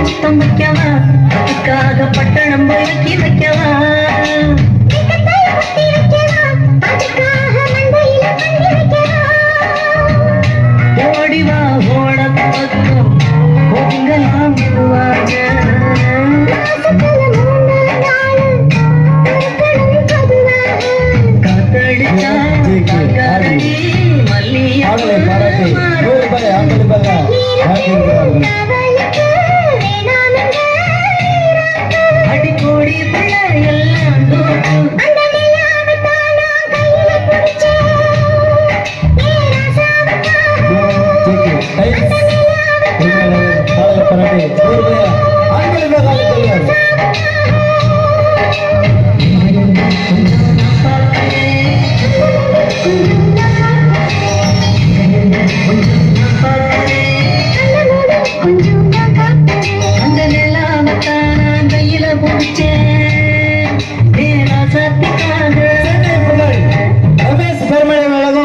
சுத்தம் வைக்கவா அதுக்காக பட்டணம் விளக்கி வைக்கவா ஓடிவா ஓட பக்கம் பொங்கலாம் மல்லியா பாடலை பாராட்டி